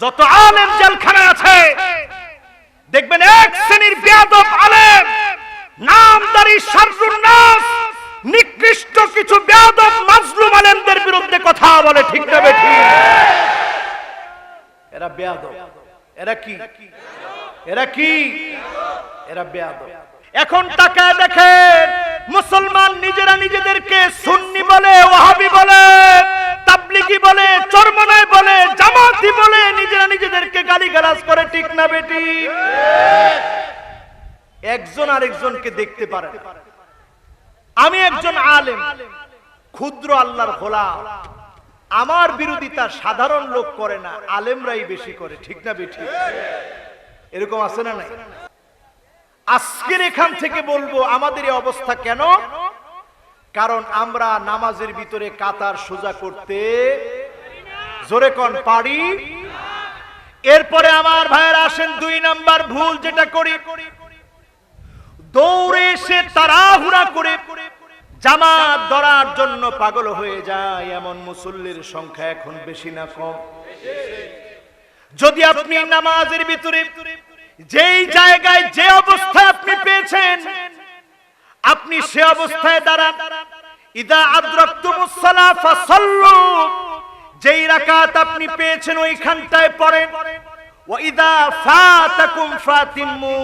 যত আলেম জেলখানায় আছে, দেখবেন এক শ্রেণির বেয়াদব আলেম, নামদারি শাররুন নাস, নিকৃষ্ট কিছু বেয়াদব মাজলুম আলেমদের বিরুদ্ধে কথা বলে, ঠিক না বেঠি? এরা বেয়াদব। এরা কি? এরা কি? এরা বেয়াদব। এখন তাকায় দেখেন, মুসলমান নিজেরা নিজেদেরকে সুন্নি বলে, ওয়াহাবি বলে। বলে, চরমনায় বলে, জামাতি বলে নিজেরা নিজেদেরকে গালিগালাজ করে, ঠিক না বেটি? একজন আরেকজনকে দেখতে পারে আমি একজন আলেম, ক্ষুদ্র আল্লাহর হোলা আমার বিরোধিতা সাধারণ লোক করে না, আলেমরাই বেশি করে, ঠিক না বেঠি এরকম আছে না নাই? আজকের এখান থেকে বলব, আমাদের এই অবস্থা কেন? কারণ আমরা নামাজের ভিতরে কাতার সোজা করতে জোরে কন, পারি? এরপরে আমার ভাইয়ের আসেন দুই নাম্বার ভুল যেটা করি। দৌড়ে এসে তাড়াহুড়া করে জামাত ধরার জন্য পাগল হয়ে যায়, এমন মুসল্লির সংখ্যা এখন বেশি না কম। যদি আপনি নামাজের ভিতরে যেই জায়গায় যে অবস্থায় আপনি পেয়েছেন, আপনি সে অবস্থায় দাঁড়ান। ইদা আদ্রাকতুমুস সালাহ ফাসাল্লু যেই রাকাত আপনি পেয়েছেন ওইখানটায় পড়েন। ওয়া ইদা ফাতাকুম ফাতিমু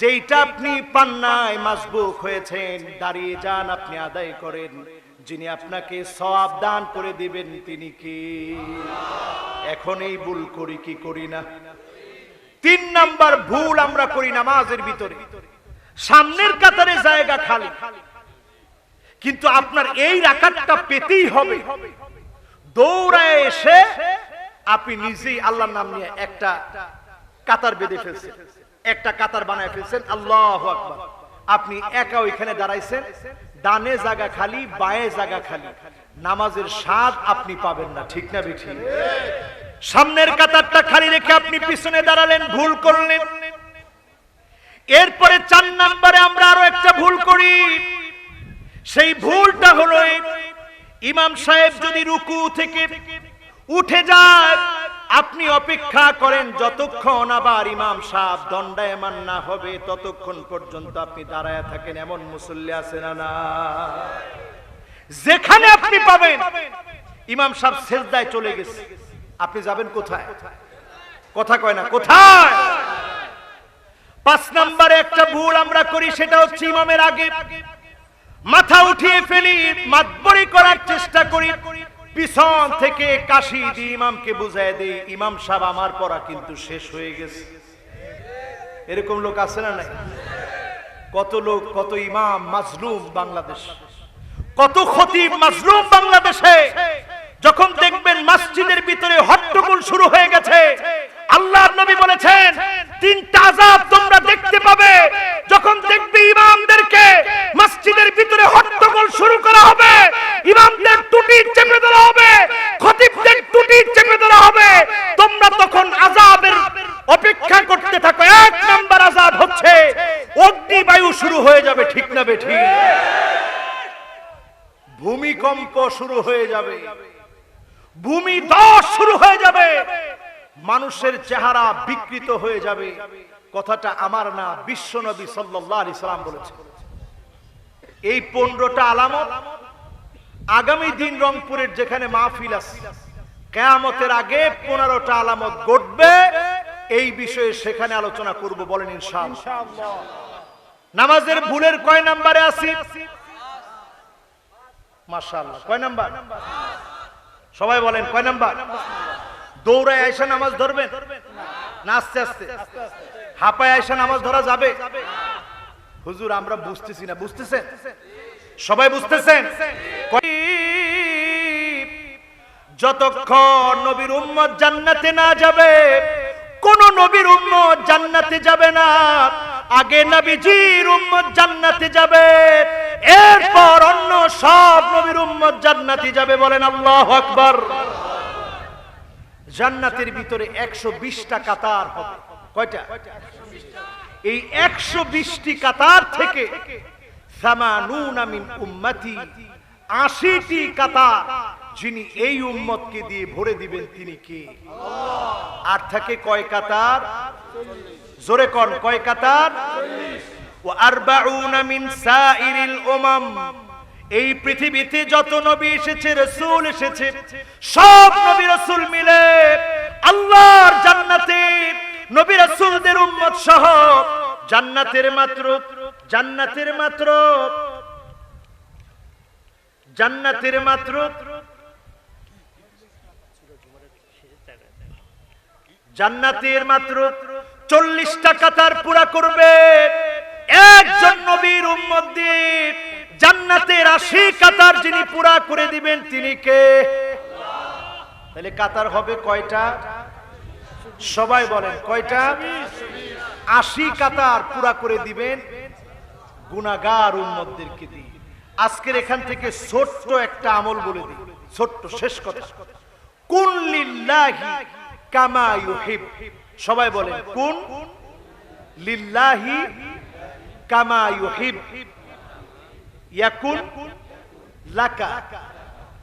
যেইটা আপনি পান্নায় মাসবুক হয়েছেন, দাঁড়িয়ে যান, আপনি আদায় করেন। যিনি আপনাকে সওয়াব দান করে দিবেন, তিনি কি? এখন এই ভুল করি কি করি না? তিন নাম্বার ভুল আমরা করি নামাজের ভিতরে। সামনের কাতারে জায়গা খালি। কিন্তু আপনার এই রাকাতটা পেতেই হবে। দৌড়ায় এসে আপনি নিজেই আল্লাহর নাম নিয়ে একটা কাতার বেঁধে ফেলছেন। একটা কাতার বানায় ফেলছেন। আল্লাহ আকবার। আপনি একা ওইখানে দাঁড়াইছেন। ডানে জায়গা খালি, বায়ে জায়গা খালি। নামাজের স্বাদ আপনি পাবেন না। ঠিক না বেঠি? সামনের কাতারটা খালি রেখে আপনি পিছনে দাঁড়ালেন, ভুল করলেন। এরপরে চার নাম্বারে আমরা আরও একটা ভুল করি। সেই ভুলটা হলো ইমাম সাহেব যদি রুকু থেকে উঠে যায়, আপনি অপেক্ষা করেন যতক্ষণ আবার ইমাম সাহেব দণ্ডায়মান না হবে, ততক্ষণ পর্যন্ত আপনি দাঁড়ায় থাকেন, এমন মুসল্লি আছে না না? যেখানে আপনি পাবেন, ইমাম সাহেব সেজদায় চলে গেছে। আপনি যাবেন কোথায়? কথা কয় না, কোথায়? পাঁচ নম্বরে একটা ভুল আমরা করি, সেটা হচ্ছে ইমামের আগে। মাথা উঠিয়ে ফেলি, মাতবরি করার চেষ্টা করি। পিছন থেকে কাশি দিয়ে ইমামকে বুঝায় দেই, ইমাম সাহেব আমার পড়া কিন্তু শেষ হয়ে গেছে। এরকম লোক আছে না নাই? কত লোক, কত ইমাম মাজলুম বাংলাদেশ। কত খতিব মাজলুম বাংলাদেশে। যখন দেখবেন মসজিদের ভিতরে হট্টগোল শুরু হয়ে গেছে, আল্লাহর নবী বলেছেন, তিনটা আযাব তোমরা দেখতে পাবে। যখন দেখবে ইমামদেরকে ভিতরে হট্টগোল শুরু করা হবে। ইমামদের টুটি চেপে ধরা হবে। খতিবদের টুটি চেপে ধরা হবে। তোমরা তখন আযাবের অপেক্ষা করতে থাকো। এক নাম্বার আযাব হচ্ছে, অগ্নিবায়ু শুরু হয়ে যাবে, ঠিক না বেঠিক? ভূমিকম্প শুরু হয়ে যাবে। ভূমি দশ শুরু হয়ে যাবে। মানুষের চেহারা বিকৃত হয়ে যাবে। কথাটা আমার না, বিশ্ব নবী সাল্লাহ সাল্লাম বলেছে এই পনেরোটা আলামত আগামী দিন রংপুরের যেখানে মাহফিল আছে, কেয়ামতের আগে পনেরোটা আলামত ঘটবে, এই বিষয়ে সেখানে আলোচনা করব বলেন ইনশাআল্লাহ। নামাজের ভুলের কয় নাম্বারে আছি? মাশাআল্লাহ, কয় নাম্বার? সবাই বলেন, কয় নাম্বার? দৌড়ায় আয়সা নামাজ ধরবেন? না, আস্তে আস্তে। হাঁপায় আয়সা নামাজ ধরা যাবে? হুজুর, আমরা বুঝতেছি না, বুঝতেছেন? সবাই বুঝতেছেন? যতক্ষণ নবীর উম্মত জান্নাতে না যাবে, কোন নবীর উম্মত জান্নাতে যাবে না। আগে নবীজির উম্মত জান্নাতে যাবে, এরপর অন্য সব নবীর উম্মত জান্নাতে যাবে বলেন আল্লাহ আকবার। জান্নাতের ভিতরে একশো বিশটা কাতার হবে। কয়টা? এই একশো বিশটি কাতার থেকে আশিটি কাতার যিনি এই উম্মতকে দিয়ে ভরে দিবেন তিনি কে? আর থাকে কয় কাতার? জোরে কন, কয় কাতার? ও এই পৃথিবীতে যত নবী এসেছে, রসুল এসেছে, সব নবী রসুল মিলে আল্লাহর জান্নাতে নবী রসুলদের উম্মত সহ জান্নাতের মাত্র জান্নাতের মাত্র জান্নাতের মাত্র। জান্নাতের মাত্র চল্লিশটা কাতার পুরা করবে। একজন নবীর উম্মত দিয়ে জান্নাতের আশি কাতার যিনি পুরা করে দিবেন, তিনি কে? তাহলে কাতার হবে কয়টা? সবাই বলেন, কয়টা? আশি কাতার পুরা করে দিবেন গুনাগার উম্মতদেরকে দিয়ে। আজকের এখান থেকে ছোট্ট একটা আমল বলে দিই, ছোট্ট, শেষ কথা। কুন লিল্লাহি কামা ইউহিব। সবাই বলেন, কোন লিল্লাহি কামা ইউহিব। ইয়াকুন লাকা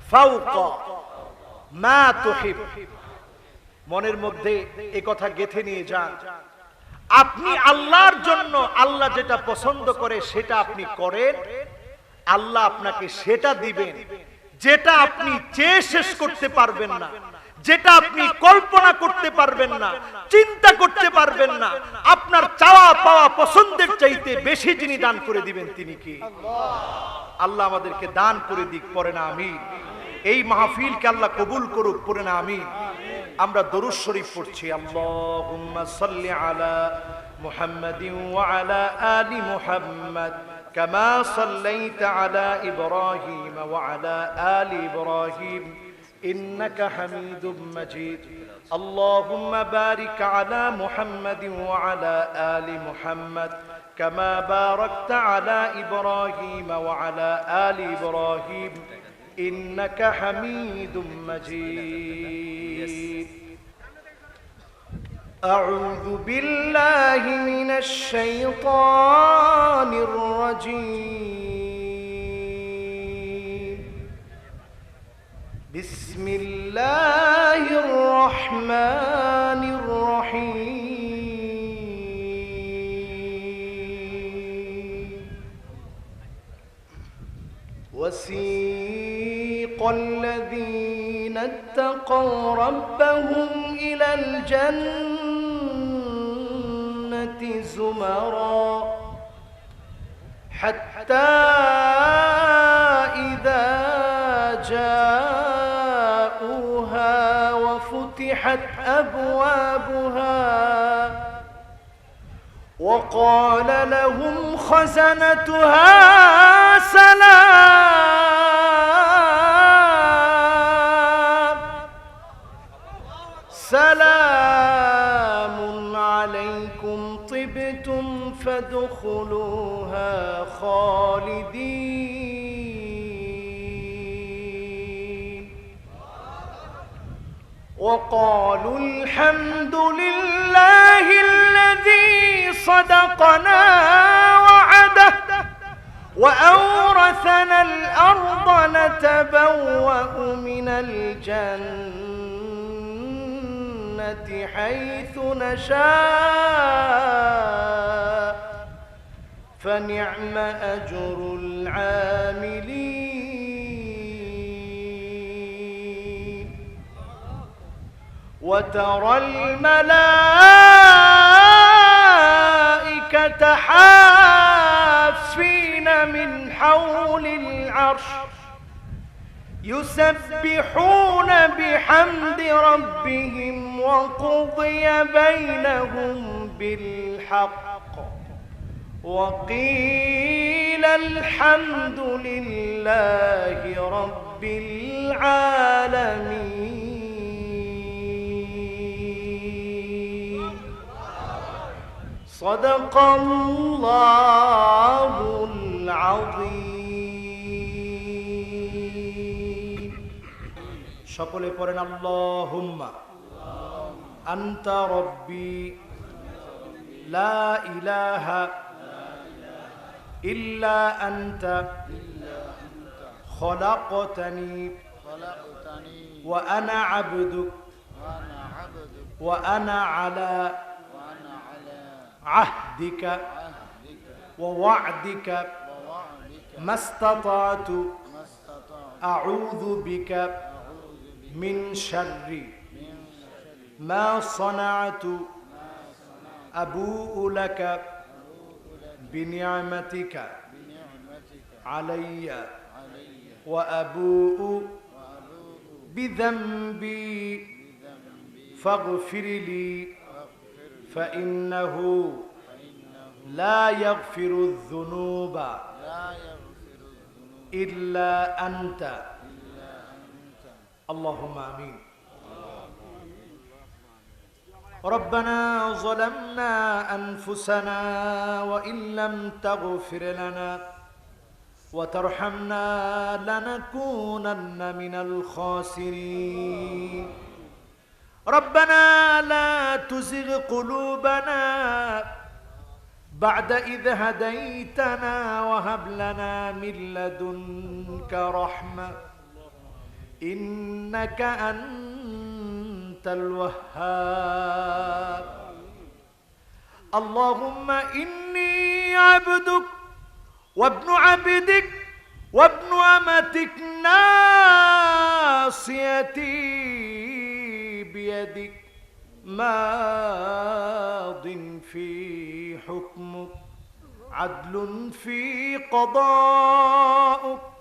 ফাওকা মা তুহিব। মনের মধ্যে এ কথা গেথে নিয়ে যান। আপনি আল্লাহর জন্য আল্লাহ যেটা পছন্দ করে সেটা আপনি করেন, আল্লাহ আপনাকে সেটা দিবেন। যেটা আপনি চেয়ে শেষ করতে পারবেন না, যেটা আপনি কল্পনা করতে পারবেন না, চিন্তা করতে পারবেন না, আপনার চাওয়া পাওয়া পছন্দের চাইতে বেশি যিনি দান করে দিবেন তিনি কি? আল্লাহ আমাদেরকে দান করে দিক পরে না আমি এই মাহফিলকে আল্লাহ কবুল করুক পরে না আমি আমরা দরুদ শরীফ পড়ছি আল্লাহুম্মা সাল্লি আলা মুহাম্মাদিন ওয়া আলা আলি মুহাম্মাদ كما صليت على إبراهيم وعلى آل إبراهيم إنك حميد مجيد اللهم بارك على محمد وعلى آل محمد كما باركت على إبراهيم وعلى آل إبراهيم إنك حميد مجيد أعوذ بالله من الشيطان الرجيم. بسم الله الرحمن الرحيم. وسيق الذين اتقوا ربهم إلى الجنة. زمرا. حتى إذا جاءوها وفتحت أبوابها وقال لهم خزنتها سلام. سلام. عليكم طبتم فادخلوها خالدين. وقالوا الحمد لله الذي صدقنا وعده وأورثنا الأرض نتبوأ من الجنة. حيث نشاء فنعم أجر العاملين. وترى الملائكة حافين من حول العرش. يسبحون بحمد ربهم وقضي بينهم بالحق. وقيل الحمد لله رب العالمين. صدق الله العظيم. সকলে পড়েন আল্লাহুম্মা আন্তা রব্বি লা ইলাহা ইল্লা আন্তা খলাকতানি وأنا عبدك وأنا عبدك وأنا على وأنا على عهدك عهدك ووعدك ووعدك ما استطعت ما استطعت أعوذ بك أعوذ بك من شر. ما صنعت أبوء لك بنعمتك علي وأبوء بذنبي. فاغفر لي فإنه لا يغفر الذنوب إلا أنت. اللهم آمين. ربنا ظلمنا أنفسنا وإن لم تغفر لنا وترحمنا لنكونن من الخاسرين. ربنا لا تزغ قلوبنا بعد إذ هديتنا وهب لنا من لدنك رحمة. إنك أنت الوهاب. اللهم إني عبدك وابن عبدك وابن أمتك ناصيتي بيدك. ماض في حكمك عدل في قضاؤك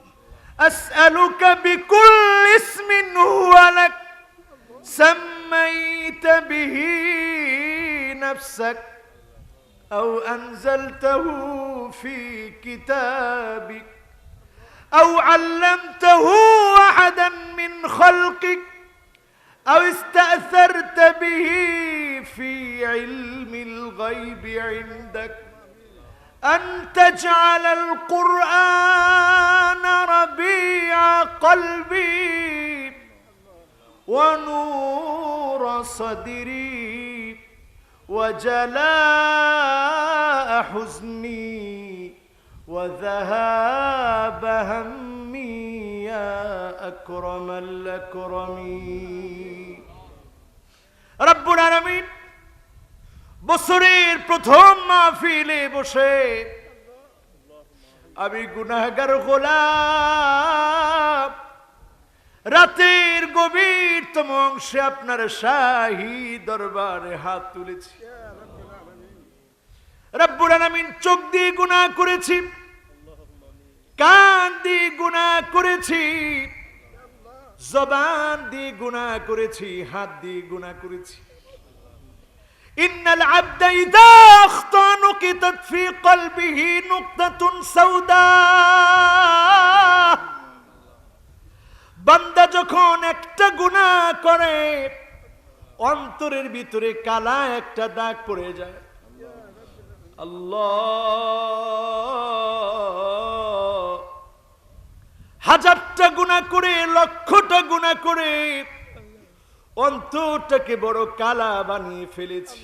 أسألك بكل اسم هو لك سميت به نفسك أو أنزلته في كتابك أو علمته أحدا من خلقك أو استأثرت به في علم الغيب عندك. أن تجعل القرآن ربيع قلبي ونور صدري وجلاء حزني وذهاب همي يا أكرم الأكرمين. رب العالمين. বছরের প্রথম মাহফিলে বসে আমি গুনাহগার গোলাম। রাতের গভীরতম অংশে আপনার শাহী দরবারে হাত তুলেছি। চোখ দিয়ে গুনাহ করেছি, কান দিয়ে করেছি, জবান দিয়ে গুনাহ করেছি, হাত দিয়ে গুনাহ করেছি। إن العبد إذا أخطأ نكتت في قلبه نقطة سوداء বান্দা যখন একটা গুণা করে অন্তরের ভিতরে কালা একটা দাগ পড়ে যায় আল্লাহ হাজারটা গুণা করে লক্ষটা গুণা করে অন্তরটাকে বড় কালা বানিয়ে ফেলেছি।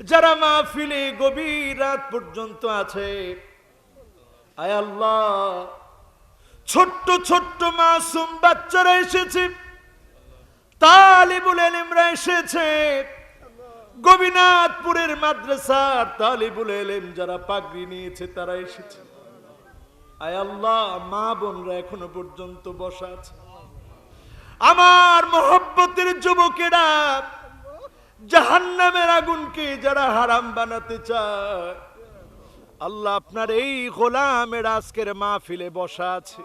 যারা মাহফিলে গভীর রাত পর্যন্ত আছে আয় আল্লাহ। ছোট্ট ছোট্ট মাসুম বাচ্চারা এসেছে তালিবুল এলিমরা এসেছে। গোবিনাথপুরের মাদ্রাসার তালিবুল এলেম যারা পাগড়ি নিয়েছে তারা এসেছে। আয় আল্লাহ, মা বোনরা এখনও পর্যন্ত বসা আছে। আমার মোহব্বতের যুবকেরা, জাহান্নামের আগুনকে যারা হারাম বানাতে চায়, আল্লাহ আপনার এই গোলামের আজকের মাহফিলে বসা আছে।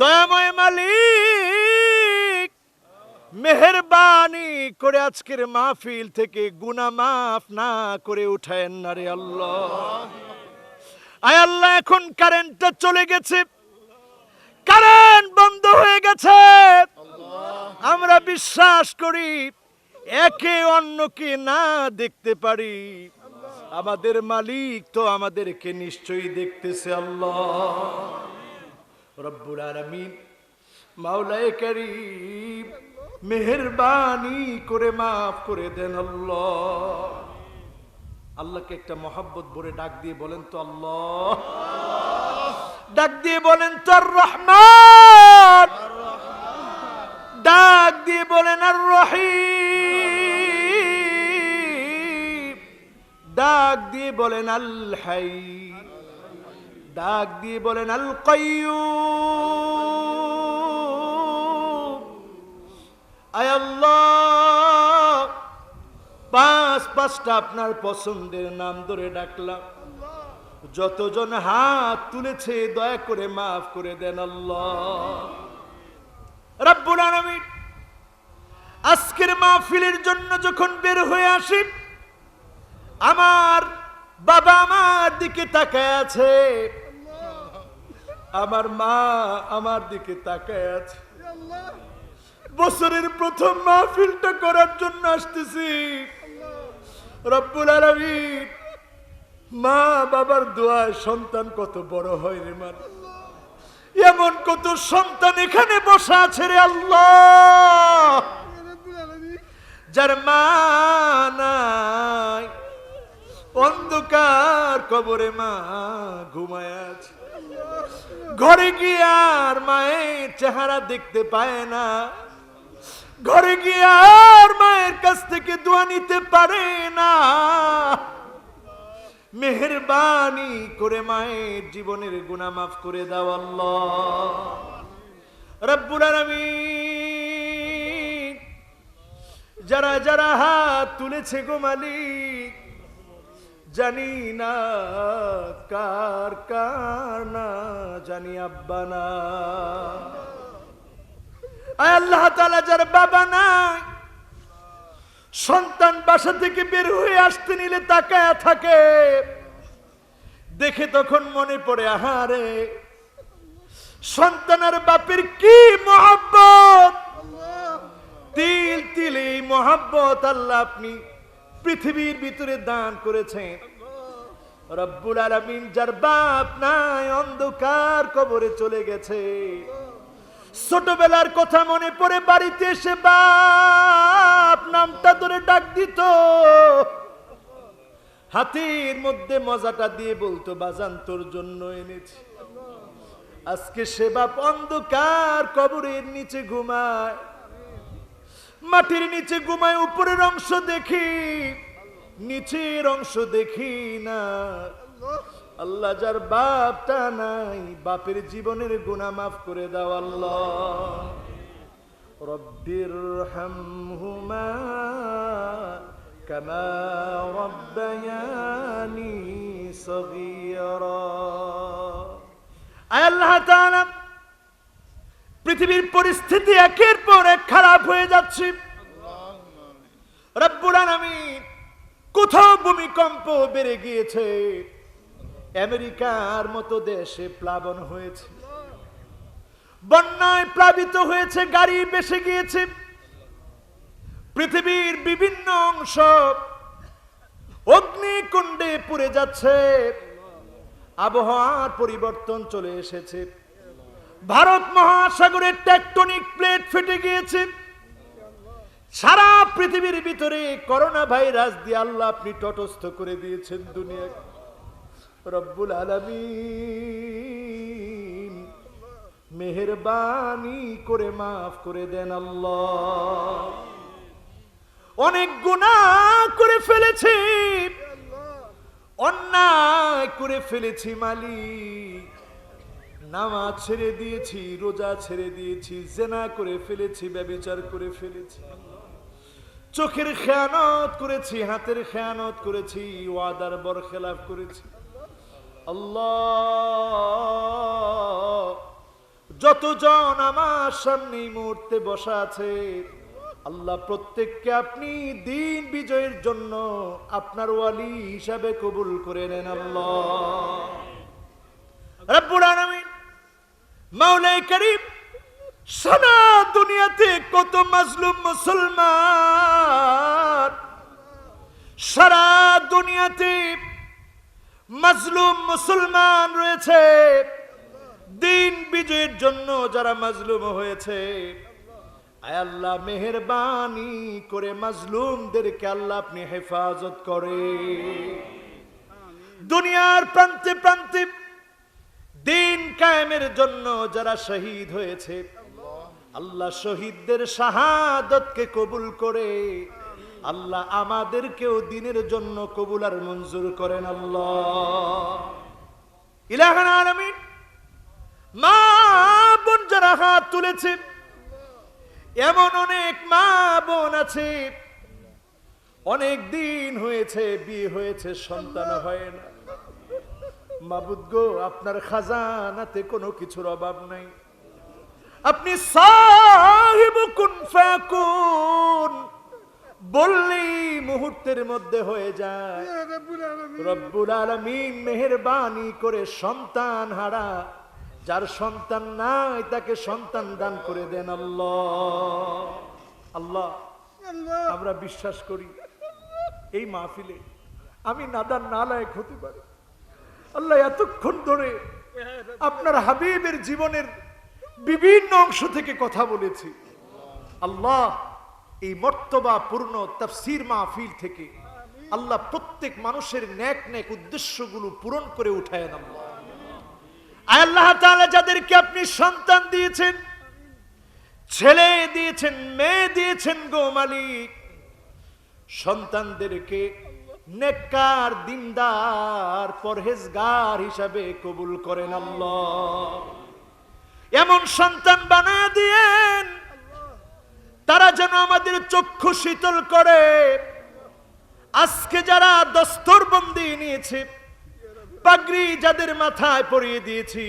দয়াময় মালিক, মেহরবানি করে আজকের মাহফিল থেকে গুনা মাফ না করে উঠায়েন না রে আল্লাহ। আয় আল্লাহ, এখন কারেন্টটা চলে গেছে। কারেন্ট বন্ধ হয়ে গেছে। আমরা বিশ্বাস করি, একে অন্যকে না দেখতে পারি। আমাদের মালিক তো আমাদেরকে নিশ্চয়ই দেখতেছে আল্লাহ। রব্বুল আলামিন মাওলায়ে করিম মেহেরবানি করে মাফ করে দেন আল্লাহ। আল্লাহকে একটা মহাব্বত ভরে ডাক দিয়ে বলেন তো আল্লাহ। ডাক দিয়ে বলেন তোর রহমান। ডাক দিয়ে বলেন আর রহিম। ডাক দিয়ে বলেন আল হাই। ডাক দিয়ে বলেন আল কাইয়ুম। আয় আল্লাহ। পাঁচ পাঁচটা আপনার পছন্দের নাম ধরে ডাকলাম। যতজন হাত তুলেছে, দয়া করে মাফ করে দেন আল্লাহ। রব্বুল আজকের মাহফিলের জন্য যখন বের হয়ে আসি আমার বাবা আমার দিকে তাকায় আছে। আমার মা আমার দিকে তাকায় আছে। বছরের প্রথম মাহফিলটা করার জন্য আসতেছি। রব্বুল আলামিন। মা বাবার দোয়ায় সন্তান কত বড় হয় রে মানে এমন কত সন্তান এখানে বসা আছে রে আল্লাহ। যার মা নাই, অন্ধকার কবরে মা ঘুমায় আছে। ঘরে গিয়ে আর মায়ের চেহারা দেখতে পায় না। ঘরে গিয়ে আর মায়ের কাছ থেকে দোয়া নিতে পারে না। মেহরবানি করে মায়ের জীবনের গুণা মাফ করে দাও আল্লাহ। যারা যারা হাত তুলেছে গো মালিক, জানি না কার কার না জানি আব্বা না। আল্লাহ তাআলা, যার বাবা নাই, সন্তান বাসা থেকে বের হয়ে আসতে নিলে তাকায়া থাকে। দেখে তখন মনে পড়ে, আহারে সন্তানের বাপের কি মহাব্বত? তিল তিল এই মহাব্বত আল্লাহ আপনি পৃথিবীর ভিতরে দান করেছেন। রব্বুল আলামিন, যার বাপ নাই, অন্ধকার কবরে চলে গেছে। ছোটবেলার কথা মনে পড়ে বাড়িতে এসে বাপ নামটা ধরে ডাক দিত। হাতির মধ্যে মজাটা দিয়ে বলতো, বাজান, তোর জন্য এনেছি। আজকে সে বাপ অন্ধকার কবরের নিচে ঘুমায়। মাটির নিচে ঘুমায়, উপরের অংশ দেখি, নিচের অংশ দেখি না। আল্লাহ যার বাপটা নাই, বাপের জীবনের গুণা মাফ করে দাও আল্লাহ। রব্বির হামহুমা রব্বায়ানি সগীরা। আয় আল্লাহ তাআলা, পৃথিবীর পরিস্থিতি একের পর এক খারাপ হয়ে যাচ্ছে। রব্বুল আলামিন কোথাও ভূমিকম্প বেড়ে গিয়েছে। আমেরিকার মতো দেশে প্লাবন হয়েছে। বন্যায় প্লাবিত হয়েছে, গাড়ি বেসে গিয়েছে। পৃথিবীর বিভিন্ন অংশ অগ্নিকুণ্ডে পুড়ে যাচ্ছে। আবহাওয়ার পরিবর্তন চলে এসেছে। ভারত মহাসাগরের টেকটনিক প্লেট ফেটে গিয়েছে। সারা পৃথিবীর ভিতরে করোনা ভাইরাস দিয়ে আল্লাহ আপনি তটস্থ করে দিয়েছেন দুনিয়া রব্বুল আলামিন। মেহেরবানি করে মাফ করে দেন আল্লাহ। অনেক গুনাহ করে ফেলেছি। অন্যায় করে ফেলেছি মালিক। নামাজ ছেড়ে দিয়েছি, রোজা ছেড়ে দিয়েছি, জেনা করে ফেলেছি, ব্যবিচার করে ফেলেছি। চোখের খেয়ানত করেছি, হাতের খেয়ানত করেছি, ওয়াদার বর খেলাফ করেছি। আল্লাহ। যতজন আমার সামনে মুহূর্তে বসা আছে, আল্লাহ প্রত্যেককে আপনি দিন বিজয়ের জন্য আপনার ওয়ালি হিসাবে কবুল করে নেন, আল্লাহ। রব্বুল আলামিন মাওলাই করিম, সারা দুনিয়াতে কত মাজলুম মুসলমান, সারা দুনিয়াতে মাজলুম মুসলমান রয়েছে। দিন বিজয়ের জন্য যারা মাজলুম হয়েছে। আল্লাহ, মেহরবানি করে মাজলুমদেরকে আল্লাহ আপনি হেফাজত করে দুনিয়ার প্রান্তে প্রান্তে দিন কায়েমের জন্য যারা শহীদ হয়েছে, আল্লাহ শহীদদের শাহাদতকে কবুল করে আল্লাহ আমাদেরকেও দিনের জন্য কবুল আর মঞ্জুর করেন আল্লাহ। আলামিন। মা যারা হাত তুলেছে, এমন অনেক মা বোন আছে। অনেক দিন হয়েছে, বিয়ে হয়েছে, সন্তান হয় না। মাবুদ গো, আপনার খাজানাতে কোনো কিছুর অভাব নাই। আপনি সাহিব কুন ফাকুন। বললেই মুহূর্তের মধ্যে হয়ে যায়। রব্বুল আলামিন। মেহেরবানি করে সন্তান হারা যার সন্তান নাই তাকে সন্তান দান করে দেন আল্লাহ আল্লাহ। আমরা বিশ্বাস করি এই মাহফিলে আমি নাদান নালায়ক হতে পারি। আল্লাহ এতক্ষণ ধরে আপনার হাবিবের জীবনের বিভিন্ন অংশ থেকে কথা বলেছি। আল্লাহ এই মর্তবা পূর্ণ তাফসির মাহফিল থেকে আল্লাহ প্রত্যেক মানুষের ন্যাক ন্যাক উদ্দেশ্যগুলো পূরণ করে উঠায় আয় আল্লাহ যাদেরকে আপনি সন্তান দিয়েছেন, ছেলে দিয়েছেন, মেয়ে দিয়েছেন গো মালিক, সন্তানদেরকে নেককার, দিনদার, পরহেজগার হিসাবে কবুল করেন আল্লাহ। এমন সন্তান বানায় দিয়েন তারা যেন আমাদের চক্ষু শীতল করে। আজকে যারা দস্তর দস্তরবন্দি নিয়েছে, পাগড়ি যাদের মাথায় পরিয়ে দিয়েছি,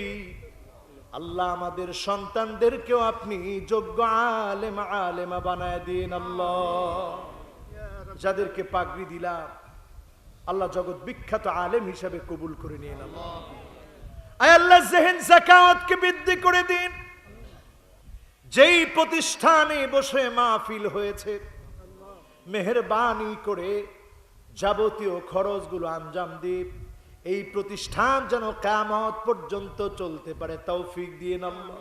আল্লাহ আমাদের সন্তানদেরকেও আপনি যোগ্য আলেমা আলেমা বানায় দিন আল্লাহ। যাদেরকে পাগড়ি দিলাম, আল্লাহ জগৎ বিখ্যাত আলেম হিসাবে কবুল করে নিয়ে আল্লাহ। আল্লাহ, জেহেন জাকাওয়াতকে বৃদ্ধি করে দিন। যেই প্রতিষ্ঠানে বসে মাহফিল হয়েছে, মেহরবানি করে যাবতীয় খরচগুলো আঞ্জাম দ্বীপ এই প্রতিষ্ঠান যেন কামত পর্যন্ত চলতে পারে, তৌফিক দিয়ে নাল্লাহ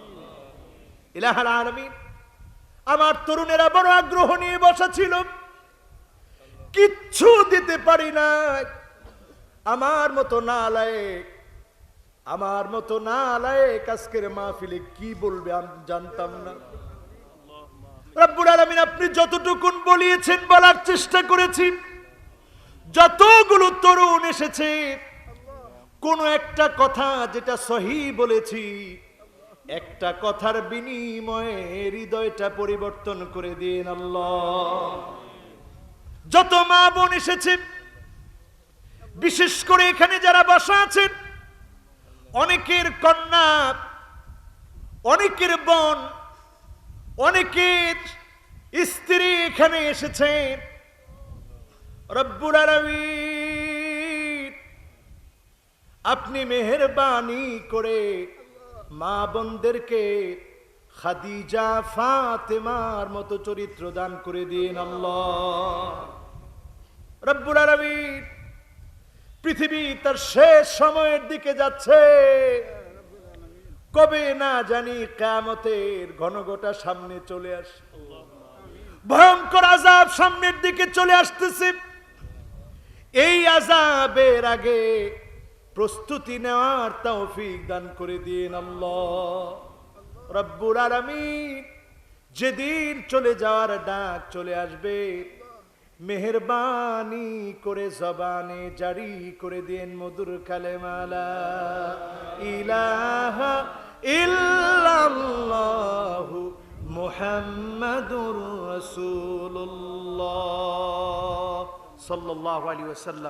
ইলাহাল আলমিন, আমার তরুণেরা বড় আগ্রহ নিয়ে বসা ছিল কিচ্ছু দিতে পারি না আমার মতো নালায়েক আমার মতো না নালায়েক আজকের মাহফিলে কি বলবে আমি জানতাম না। রব্বুল আলামিন, আপনি যতটুকুন বলিয়েছেন বলার চেষ্টা করেছি যতগুলো তরুণ এসেছে, কোন একটা কথা যেটা সহি বলেছি, একটা কথার বিনিময়ে হৃদয়টা পরিবর্তন করে দিন আল্লাহ। যত মা বোন এসেছেন, বিশেষ করে এখানে যারা বসা আছেন অনেকের কন্যা, অনেকের বোন, অনেকের স্ত্রী এখানে এসেছেন আলামিন, আপনি মেহরবানি করে মা বোনদেরকে খাদিজা ফাতেমার মতো চরিত্র দান করে দিন আল্লাহ। রব্বুল আলামিন পৃথিবী তার শেষ সময়ের দিকে যাচ্ছে। কবে না জানি কামতের ঘনঘটা সামনে চলে আস। ভয়ঙ্কর আজাব সামনের দিকে চলে আসতেছে। এই আজাবের আগে প্রস্তুতি নেওয়ার তৌফিক দান করে দিন আল্লাহ। রব্বুল আলামিন যেদিন চলে যাওয়ার ডাক চলে আসবে মেহরবানি করে জবানে জারি করে দেন মধুর কালেমালা। ইলাহা ইল্লাল্লাহু মুহাম্মাদুর রাসূলুল্লাহ। সাল্লাল্লাহু আলাইহি ওয়াসাল্লাম।